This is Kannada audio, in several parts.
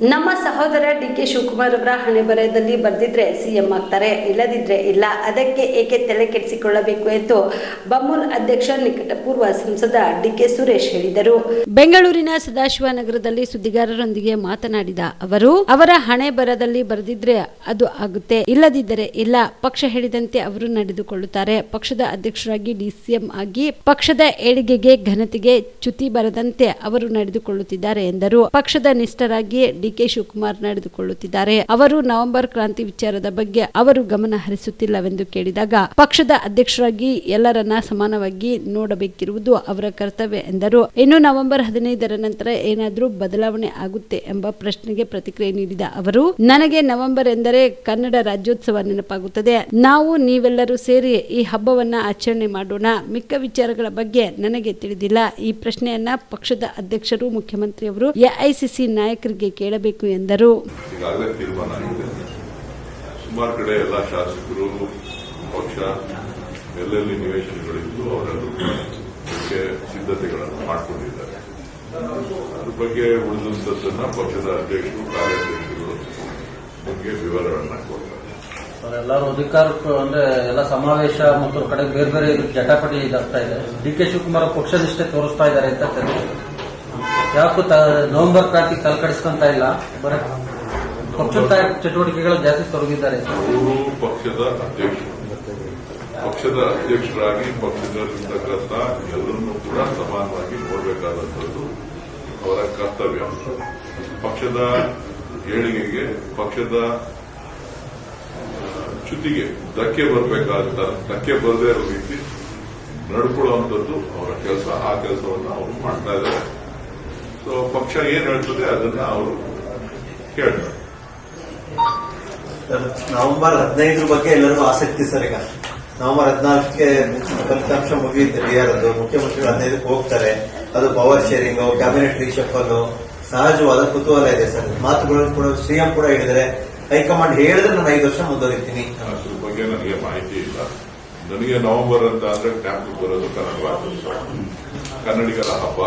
ನಮ್ಮ ಸಹೋದರ ಡಿ ಕೆ ಶಿವಕುಮಾರ್ ಅವರ ಹಣೆ ಬರಹದಲ್ಲಿ ಬರೆದಿದ್ರೆ ಸಿಎಂ ಆಗ್ತಾರೆ. ಇಲ್ಲದಿದ್ರೆ ಇಲ್ಲ. ಅದಕ್ಕೆ ಏಕೆ ತಲೆ ಕೆಡಿಸಿಕೊಳ್ಳಬೇಕು ಎಂದು ಬಮೂಲ್ ಅಧ್ಯಕ್ಷ ನಿಕಟಪೂರ್ವ ಸಂಸದ ಡಿ ಕೆ ಸುರೇಶ್ ಹೇಳಿದರು. ಬೆಂಗಳೂರಿನ ಸದಾಶಿವನಗರದಲ್ಲಿ ಸುದ್ದಿಗಾರರೊಂದಿಗೆ ಮಾತನಾಡಿದ ಅವರು, ಅವರ ಹಣೆ ಬರದಲ್ಲಿ ಬರೆದಿದ್ರೆ ಅದು ಆಗುತ್ತೆ. ಇಲ್ಲದಿದ್ದರೆ ಇಲ್ಲ. ಪಕ್ಷ ಹೇಳಿದಂತೆ ಅವರು ನಡೆದುಕೊಳ್ಳುತ್ತಾರೆ. ಪಕ್ಷದ ಅಧ್ಯಕ್ಷರಾಗಿ ಡಿಸಿಎಂ ಆಗಿ ಪಕ್ಷದ ಏಳಿಗೆಗೆ ಘನತೆಗೆ ಚ್ಯುತಿ ಬರದಂತೆ ಅವರು ನಡೆದುಕೊಳ್ಳುತ್ತಿದ್ದಾರೆ ಎಂದರು. ಪಕ್ಷದ ನಿಷ್ಠರಾಗಿ ಡಿಕೆ ಶಿವಕುಮಾರ್ ನಡೆದುಕೊಳ್ಳುತ್ತಿದ್ದಾರೆ. ಅವರು ನವೆಂಬರ್ ಕ್ರಾಂತಿ ವಿಚಾರದ ಬಗ್ಗೆ ಅವರು ಗಮನ ಹರಿಸುತ್ತಿಲ್ಲವೆಂದು ಕೇಳಿದಾಗ, ಪಕ್ಷದ ಅಧ್ಯಕ್ಷರಾಗಿ ಎಲ್ಲರನ್ನ ಸಮಾನವಾಗಿ ನೋಡಬೇಕಿರುವುದು ಅವರ ಕರ್ತವ್ಯ ಎಂದರು. ಇನ್ನು ನವೆಂಬರ್ ಹದಿನೈದರ ನಂತರ ಏನಾದರೂ ಬದಲಾವಣೆ ಆಗುತ್ತೆ ಎಂಬ ಪ್ರಶ್ನೆಗೆ ಪ್ರತಿಕ್ರಿಯೆ ನೀಡಿದ ಅವರು, ನನಗೆ ನವೆಂಬರ್ ಎಂದರೆ ಕನ್ನಡ ರಾಜ್ಯೋತ್ಸವ ನೆನಪಾಗುತ್ತದೆ. ನಾವು ನೀವೆಲ್ಲರೂ ಸೇರಿ ಈ ಹಬ್ಬವನ್ನ ಆಚರಣೆ ಮಾಡೋಣ. ಮಿಕ್ಕ ವಿಚಾರಗಳ ಬಗ್ಗೆ ನನಗೆ ತಿಳಿದಿಲ್ಲ. ಈ ಪ್ರಶ್ನೆಯನ್ನ ಪಕ್ಷದ ಅಧ್ಯಕ್ಷರು, ಮುಖ್ಯಮಂತ್ರಿಯವರು ಎಐಸಿಸಿ ನಾಯಕರಿಗೆ ಕೇಳಬೇಕು ಎಂದರು. ಈಗಾಗಲೇ ತೀರ್ಮಾನ ಆಗಿದೆ. ಸುಮಾರು ಕಡೆ ಎಲ್ಲ ಶಾಸಕರು ಪಕ್ಷ ಎಲ್ಲೆಲ್ಲಿ ನಿವೇಶನಗಳಿದ್ದು ಅವರೆಲ್ಲರೂ ಇದಕ್ಕೆ ಸಿದ್ಧತೆಗಳನ್ನು ಮಾಡಿಕೊಂಡಿದ್ದಾರೆ. ಅದ್ರ ಬಗ್ಗೆ ಉಳಿದಂಥದ್ದನ್ನ ಪಕ್ಷದ ಅಧ್ಯಕ್ಷರು ಕಾರ್ಯಾಧ್ಯಕ್ಷರು ಬಗ್ಗೆ ವಿವರಗಳನ್ನ ಕೊಡ್ತಾರೆ. ಸರ್, ಎಲ್ಲರೂ ಅಧಿಕಾರ ಅಂದ್ರೆ ಎಲ್ಲ ಸಮಾವೇಶ ಮತ್ತು ಕಡೆ ಬೇರೆ ಬೇರೆ ಜಟಾಪಟಿ ಇದಾಗ್ತಾ ಇದೆ. ಡಿ ಕೆ ಶಿವಕುಮಾರ್ ಪಕ್ಷದಿಷ್ಟೇ ನಿಷ್ಠೆ ತೋರಿಸ್ತಾ ಇದ್ದಾರೆ ಅಂತ ಯಾಕೂ ನವೆಂಬರ್ ಕ್ರಾಂತಿ ತಲೆಕಡಿಸ್ಕೊಂತ ಇಲ್ಲ. ಬರ ಪಕ್ಷದ ಚಟುವಟಿಕೆಗಳು ಜಾಸ್ತಿ ತೊಡಗಿದ್ದಾರೆ. ಅವರು ಪಕ್ಷದ ಅಧ್ಯಕ್ಷರು. ಪಕ್ಷದ ಅಧ್ಯಕ್ಷರಾಗಿ ಪಕ್ಷದಲ್ಲಿರ್ತಕ್ಕಂಥ ಎಲ್ಲರನ್ನೂ ಕೂಡ ಸಮಾನವಾಗಿ ನೋಡಬೇಕಾದಂಥದ್ದು ಅವರ ಕರ್ತವ್ಯ. ಪಕ್ಷದ ಏಳಿಗೆಗೆ, ಪಕ್ಷದ ಚ್ಯುತಿಗೆ ಧಕ್ಕೆ ಬರಬೇಕಾದ ಧಕ್ಕೆ ಬರದೇ ಇರೋ ರೀತಿ ನಡ್ಕೊಳ್ಳುವಂಥದ್ದು ಅವರ ಕೆಲಸ. ಆ ಕೆಲಸವನ್ನು ಅವರು ಮಾಡ್ತಾ ಇದ್ದಾರೆ. ಸೊ ಪಕ್ಷ ಏನ್ ಹೇಳ್ತದೆ ಅದನ್ನ ಅವರು ಕೇಳ್ತಾರೆ. ನವೆಂಬರ್ ಹದಿನೈದರ ಬಗ್ಗೆ ಎಲ್ಲರಿಗೂ ಆಸಕ್ತಿ ಸರ್ ಈಗ. ನವೆಂಬರ್ ಹದಿನಾಲ್ಕಕ್ಕೆ ಫಲಿತಾಂಶ ಮುಗಿಯುತ್ತೆ ಬಿಆರ್ ಅದು ಮುಖ್ಯಮಂತ್ರಿಗಳು ಹದಿನೈದಕ್ಕೆ ಹೋಗ್ತಾರೆ. ಅದು ಪವರ್ ಶೇರಿಂಗ್ ಕ್ಯಾಬಿನೆಟ್ ರಿಷಫಲ್ ಸಹಜವಾದ ಕುತೂಹಲ ಇದೆ ಸರ್. ಮಾತುಗಳನ್ನು ಕೂಡ ಸಿಎಂ ಕೂಡ ಹೇಳಿದರೆ ಹೈಕಮಾಂಡ್ ಹೇಳಿದ್ರೆ ನಾನು ಐದು ವರ್ಷ ಮುಂದುವರಿತೀನಿ. ಅದ್ರ ಬಗ್ಗೆ ನನಗೆ ಮಾಹಿತಿ ಇಲ್ಲ. ನನಗೆ ನವೆಂಬರ್ ಅಂತ ಅಂದ್ರೆ ಜ್ಞಾಪಕ ಬರೋದು ಕನ್ನಡ ಕನ್ನಡಿಗರ ಹಬ್ಬ.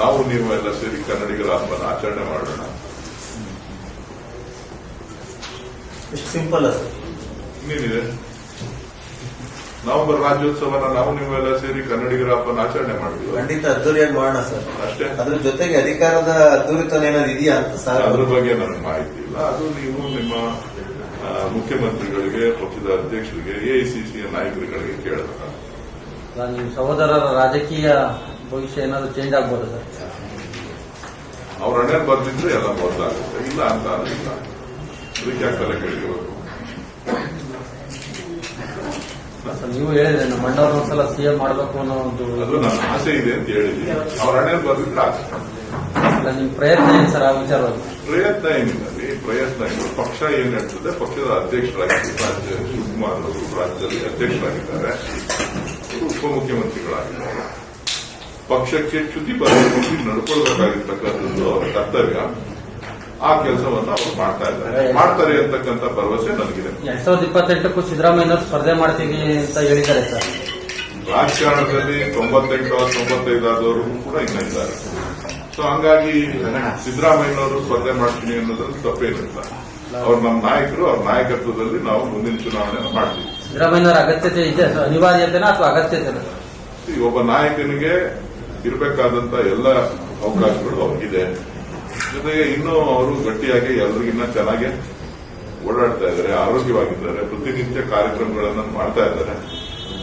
ನಾವು ನೀವು ಎಲ್ಲ ಸೇರಿ ಕನ್ನಡಿಗರ ಹಬ್ಬನ ಆಚರಣೆ ಮಾಡೋಣ. ಇಷ್ಟು ಸಿಂಪಲ್ ಸರ್ ಇನ್ನೇನಿದೆ ನವೆಂಬರ್ ರಾಜ್ಯೋತ್ಸವನ ನಾವು ನೀವೆಲ್ಲ ಸೇರಿ ಕನ್ನಡಿಗರ ಹಬ್ಬನ ಆಚರಣೆ ಮಾಡಿದ್ವಿ. ಖಂಡಿತ ಅದ್ದೂರಿಯಾಗಿ ಮಾಡೋಣ ಸರ್. ಅಷ್ಟೇ? ಅದ್ರ ಜೊತೆಗೆ ಅಧಿಕಾರದ ಅದ್ದೂರಿತನ ಏನಾದ್ರು ಇದೆಯಾ ಅಂತ ಸರ್? ಅದ್ರ ಬಗ್ಗೆ ನನಗೆ ಮಾಹಿತಿ ಇಲ್ಲ. ಅದು ನೀವು ನಿಮ್ಮ ಮುಖ್ಯಮಂತ್ರಿಗಳಿಗೆ ಪಕ್ಷದ ಅಧ್ಯಕ್ಷರಿಗೆ ಎಐಸಿಸಿಯ ನಾಯಕರುಗಳಿಗೆ ಕೇಳಬೇಕು ನಾನು ನಿಮ್ಮ ಸಹೋದರರ ರಾಜಕೀಯ ಭವಿಷ್ಯ ಏನಾದರೂ ಚೇಂಜ್ ಆಗ್ಬೋದು ಸರ್? ಅವ್ರ ಹಣೆ ಬರ್ದಿದ್ರೆ ಎಲ್ಲ ಬದಲಾಗುತ್ತೆ ಇಲ್ಲ ಅಂತ ಅನ್ನಿಲ್ಲ ಇಲ್ಲ ಅದಕ್ಕೆ ಯಾಕೆ ತಲೆ ಸರ್, ನೀವು ಹೇಳಿದ್ರೆ ನಮ್ಮ ಅಣ್ಣವ್ರ ಒಂದ್ಸಲ ಸಿಎಂ ಮಾಡಬೇಕು ಅನ್ನೋ ಒಂದು ಅದು ನನ್ನ ಆಸೆ ಇದೆ ಅಂತ ಹೇಳಿದ್ವಿ ಅವ್ರ ಹಣೆ ಬರ್ದಿದ್ರೆ ಆಸೆ. ಅಲ್ಲ, ನಿಮ್ ಪ್ರಯತ್ನ ಏನು ಸರ್ ಆ ವಿಚಾರ ಪ್ರಯತ್ನ ಏನಿಲ್ಲ. ಪ್ರಯತ್ನ ಇಲ್ಲ ಪಕ್ಷ ಏನ್ ಹೇಳ್ತದೆ ಪಕ್ಷದ ಅಧ್ಯಕ್ಷರಾಗಿ ರಾಜ್ಯ ಶಿವಕುಮಾರ್ ಅವರು ರಾಜ್ಯದಲ್ಲಿ ಅಧ್ಯಕ್ಷರಾಗಿದ್ದಾರೆ. ಉಪಮುಖ್ಯಮಂತ್ರಿಗಳಾಗಿದ್ದಾರೆ. ಪಕ್ಷಕ್ಕೆ ಚ್ಯುತಿ ಬರಬೇಕು ನಡ್ಕೊಳ್ಬೇಕಾಗಿರ್ತಕ್ಕಂಥದ್ದು ಅವರ ಕರ್ತವ್ಯ. ಆ ಕೆಲಸವನ್ನು ಅವರು ಮಾಡ್ತಾ ಇದ್ದಾರೆ. ಮಾಡ್ತಾರೆ ಅಂತಕ್ಕಂಥ ಭರವಸೆ ನನಗಿದೆ. ಎರಡ್ ಸಾವಿರದ ಇಪ್ಪತ್ತೆಂಟಕ್ಕೂ ಸಿದ್ದರಾಮಯ್ಯ ಸ್ಪರ್ಧೆ ಮಾಡ್ತೀವಿ ಅಂತ ಹೇಳಿದ್ದಾರೆ ಸರ್. ರಾಜಕಾರಣದಲ್ಲಿ ತೊಂಬತ್ತೆಂಟು ತೊಂಬತ್ತೈದು ಆದವರು ಕೂಡ ಇನ್ನ ಇದ್ದಾರೆ. ಸೊ ಹಂಗಾಗಿ ಸಿದ್ದರಾಮಯ್ಯನವರು ಸ್ಪರ್ಧೆ ಮಾಡ್ತೀನಿ ಅನ್ನೋದ್ರಲ್ಲಿ ತಪ್ಪೇನಿಲ್ಲ. ಅವ್ರು ನಮ್ಮ ನಾಯಕರು ಅವ್ರ ನಾಯಕತ್ವದಲ್ಲಿ ನಾವು ಮುಂದಿನ ಚುನಾವಣೆಯನ್ನು ಮಾಡ್ತೀವಿ. ಸಿದ್ದರಾಮಯ್ಯನವರ ಅಗತ್ಯತೆ ಇದೆ ಅನಿವಾರ್ಯತೆನಾ ಅಥವಾ ಅಗತ್ಯತೆ ಒಬ್ಬ ನಾಯಕನಿಗೆ ಇರಬೇಕಾದಂತ ಎಲ್ಲ ಅವಕಾಶಗಳು ಅವ್ರಿಗಿದೆ. ಜೊತೆಗೆ ಇನ್ನೂ ಅವರು ಗಟ್ಟಿಯಾಗಿ ಎಲ್ರಿಗಿನ್ನ ಚೆನ್ನಾಗಿ ಓಡಾಡ್ತಾ ಇದ್ದಾರೆ, ಆರೋಗ್ಯವಾಗಿದ್ದಾರೆ, ಪ್ರತಿನಿತ್ಯ ಕಾರ್ಯಕ್ರಮಗಳನ್ನು ಮಾಡ್ತಾ ಇದ್ದಾರೆ.